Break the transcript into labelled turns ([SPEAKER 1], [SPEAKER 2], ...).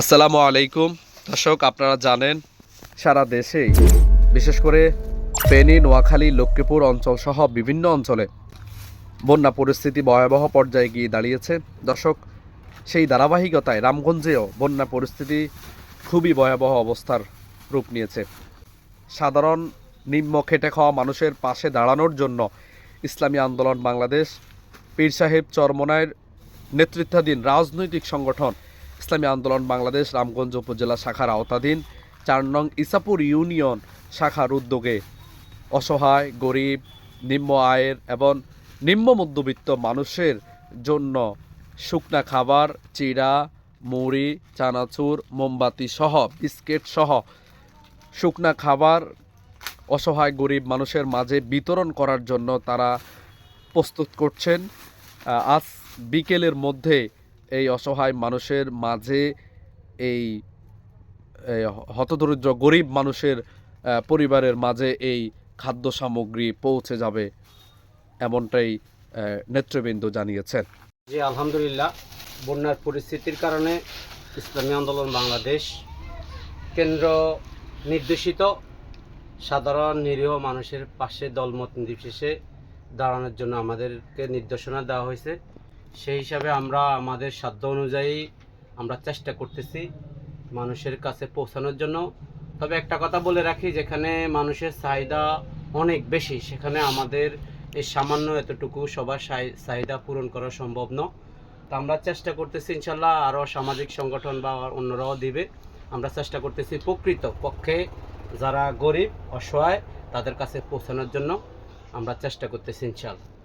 [SPEAKER 1] আসসালামু আলাইকুম। দর্শক, আপনারা জানেন, সারা দেশেই, বিশেষ করে ফেনী, নোয়াখালী, লক্ষ্মীপুর অঞ্চল সহ বিভিন্ন অঞ্চলে বন্যা পরিস্থিতি ভয়াবহ পর্যায়ে গিয়ে দাঁড়িয়েছে। দর্শক, সেই ধারাবাহিকতায় রামগঞ্জেও বন্যা পরিস্থিতি খুবই ভয়াবহ অবস্থার রূপ নিয়েছে। সাধারণ নিম্ন খেটে খাওয়া মানুষের পাশে দাঁড়ানোর জন্য ইসলামী আন্দোলন বাংলাদেশ, পীর সাহেব চরমনায়ের নেতৃত্বাধীন রাজনৈতিক সংগঠন ইসলামী আন্দোলন বাংলাদেশ রামগঞ্জ উপজেলা শাখার আওতাধীন চার নং ইসাপুর ইউনিয়ন শাখার উদ্যোগে অসহায়, গরিব, নিম্ন আয়ের এবং নিম্ন মধ্যবিত্ত মানুষের জন্য শুকনা খাবার, চিড়া, মুড়ি, চানাচুর, মোমবাতি সহ বিস্কিট সহ শুকনা খাবার অসহায়, গরিব মানুষের মাঝে বিতরণ করার জন্য তারা প্রস্তুত করছেন। আজ বিকেলের মধ্যে এই অসহায় মানুষের মাঝে এই হতদরিদ্র গরিব মানুষের পরিবারের মাঝে এই খাদ্য সামগ্রী পৌঁছে যাবে এমনটাই নেতৃবৃন্দ জানিয়েছেন।
[SPEAKER 2] জি, আলহামদুলিল্লাহ। বন্যার পরিস্থিতির কারণে ইসলামী আন্দোলন বাংলাদেশ কেন্দ্র নির্দেশিত। সাধারণ নিরীহ মানুষের পাশে দলমত নির্বিশেষে দাঁড়ানোর জন্য আমাদেরকে নির্দেশনা দেওয়া হয়েছে। সেই হিসাবে আমরা আমাদের সাধ্য অনুযায়ী আমরা চেষ্টা করতেছি মানুষের কাছে পৌঁছানোর জন্য। তবে একটা কথা বলে রাখি, যেখানে মানুষের চাহিদা অনেক বেশি, সেখানে আমাদের এই সামান্য এতটুকু সবার চাহি- চাহিদা পূরণ করা সম্ভব নয়। তো আমরা চেষ্টা করতেছি, ইনশাল্লাহ আরও সামাজিক সংগঠন বা অন্যরাও দিবে। আমরা চেষ্টা করতেছি প্রকৃত পক্ষে যারা গরিব, অসহায়, তাদের কাছে পৌঁছানোর জন্য আমরা চেষ্টা করতেছি, ইনশাল্লাহ।